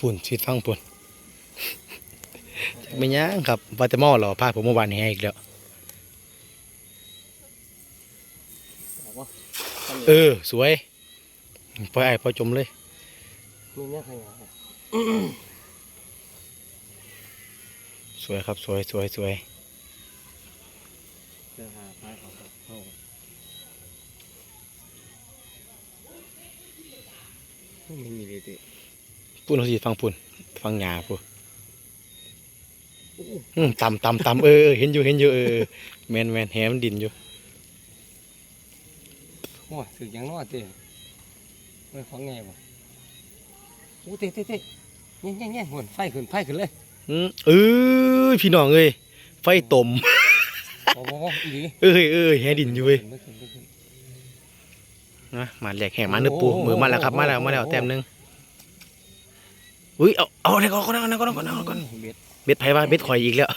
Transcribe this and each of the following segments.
ฝุ่นชีดฟังฝุ่นไม่ย่างครับว่าจะมอเหรอพาผมเมื่อวานแห่อีกแล้วบอกว่าเออ สวยปล่อยไอ้ปล่อยจมเลยมีเนี่ยใครอะสวยครับ สวยสวยสวยเจอหาปลายเขาเข้าไม่มีเลยติ ปุ่นเขาสีฟังปุ่นฟังหยาปุ่นต่ำต่ำต่ำเออเห็นอยู่เห็นอยู่เออเออแมนแมนแหมันดินอยู่โอ้ยถึงยังนอเต้ไม่ฟังไงบ่โอ้เต้เต้เต้แง่แง่แง่หุ่นไฟขึ้นไฟขึ้นเลยอืมเออพี่น้องเอ้ยไฟต่มบอกบอกบอกอีหลีเอ้ยเอ้ยแหดินอยู่เว้ยไม่ขึ้นะมาแหลกแห่มาเนื้อปูมือมาแล้วครับมาแล้วมาแล้วแต้มหนึง อุ้ยเอาเอาอะไรก่อนก่อนก่อนก่อนก่อนก่อนเบ็ดเบ็ดไผ่ว่าเบ็ดข่อยอีกแล้ว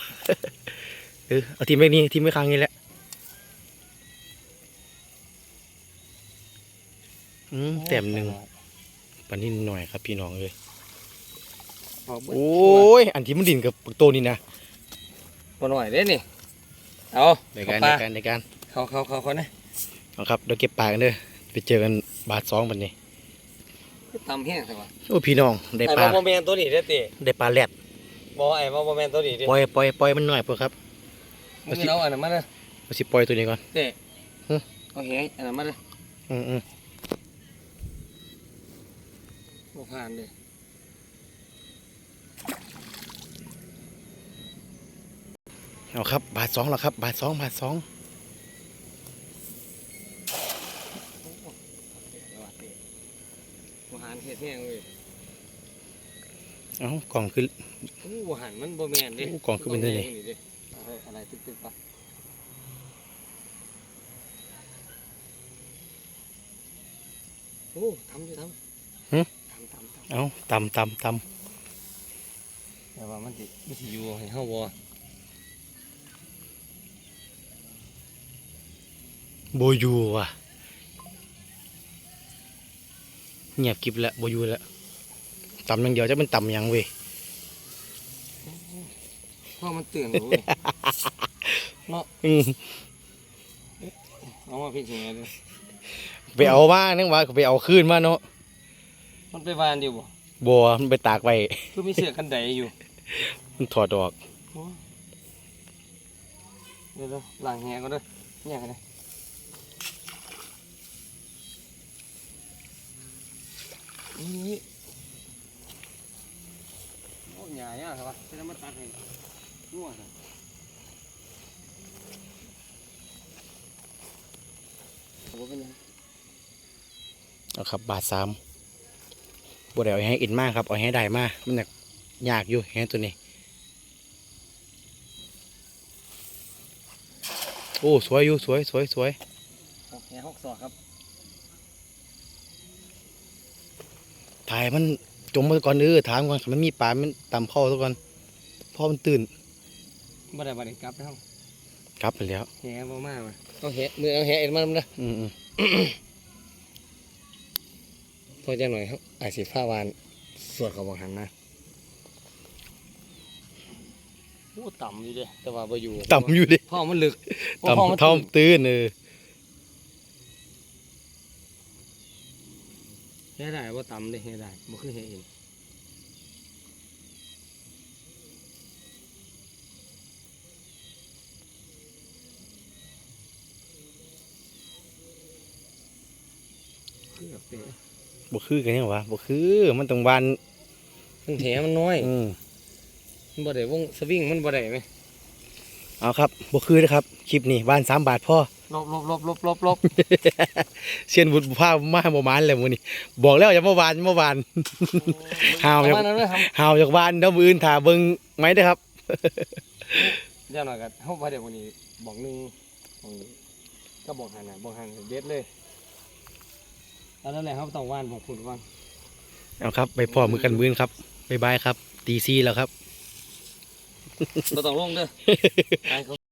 เออเอาทีมไว้นี่ทีมไว้ค้างนี่แหละอืมแต้มหนึ่งปันนี้หน่อยครับพี่น้องเลยเอาเบิดโอ้ยอันที่มันดินกับโตนี่นะบ่หน่อยเด้นี่เอาในเข้าการปในลาการในการเขาเขาเขาเขานะเอาครับเดี๋ยวเก็บปลากันเด้อไปเจอกันบาทสองปันนี้ ตำแห้งใช่ปะโอ้พี่น้องได้ไอ้ปลาบ่แมนตัวนี้เด้อติได้ปลาแรดบ่ไอ้บ่แมนตัวนี้เด้ปล่อยปล่อยปล่อยมันหน่อยเพื่อครับมึงเอาอันนั้นมาเลยมาสิปล่อยตัวนี้ก่อน เต้ฮะ เอาแหงอันนั้นมาเลยอืมอืมบ่ผ่านเลยเอาครับ บาทสองแล้วครับ บาทสองบาทสอง บ่หันเฮ็ดแห้งเว้ยเอากล่องคือโอ้บ่หันมันบ่แม่นเด้โอ้กล่องคือเป็นเท่าไหร่เด้เอาให้อะไรตึกๆปะโอ้ทำอยู่ทำทำทำทำเอาตำตำตแต่ว่ามันสิมันสิอยู่ให้เฮาบ่ำโบอยูว่ะ เงียบกริบแล้วโบอยูแล้วตำอย่างเดียวจะเป็นตำหยังเว้ยเพราะมันเตือนเว้ยอืมเอามาพี่สิแม่เด้อไปเอามานึกว่าไปเอาคืนมาเนาะมันไปวานอยู่บ่บัวมันไปตากไว้คือมีเสื้อกันไดอยู่ มันถอดออกโอ้เดี๋ยวๆล้างแหก็เด้อแยกกันเลย นี่โอ้ยาเนี่ยครับวะจะได้มาตัดให้งัวครับบ่เป็นหยังเอาครับ บาทสามบัวเดี๋ยวเอาให้อินมากครับ เอาให้ได้มากมันอยากยากอยู่แฮตัวนี้ โอ้ สวยอยู่ สวยสวยสวยหกแหหกศอกครับ ถ่ายมันจมมาก่อนเออถามก่อนคันมันมีปลามันตำเข้าซะก่อนพ่อมันตื่นบ่ได้บ่ได้กลับแล้วกลับไปแล้วแหบ่มาว่ะเอาแหมือเอาแหเอ็นมาเด้ออืมอืมพอจังหน่อยครับอาจสิฟ้าวานสวดเขาบอกหันนะโอ้ต่ำอยู่เด้แต่ว่าบ่อยู่ต่ำอยู่ดิพ่อมันลึกโอ้พ่อมันต่ำเท่าตื้นตื่นเออ เฮ็ดได้บ่ต่ำเด้เฮ็ดได้บ่คือเฮ็ดเองคือแบบนี้บ่คือกันยังวะบ่คือมันต้องบานมันแถมันน้อยอืมมันบ่ได้วงสวิงมันบ่ได้ไหมเอาครับบ่คือนะครับคลิปนี้บ้านสามบาทพ่อ ลบลบลบลบลบลบเชียนบุตรภามาบ่มานแล้วมื้อนี้บอกแล้วอย่ามาหวานอย่ามาหวานหาวปอย่าระมาณนั้นเลยครับหาวจากบ้านเด้อมื้ออื่นถ้าเบิ่งไหมเด้อครับเดี๋ยวหน่อยกันเฮาบ่ได้วันนี้บอกนึงบอกนึงก็บอกหันน่ะบอกหันเด็ดเลยแล้วนั่นแหละครับต้องว่านบอกคุณว่านเอาครับ ไปพ่อมือกันมื้นครับบ๊ายบายครับตีซีแล้วครับบ่ต้องลงเด้อไปเขา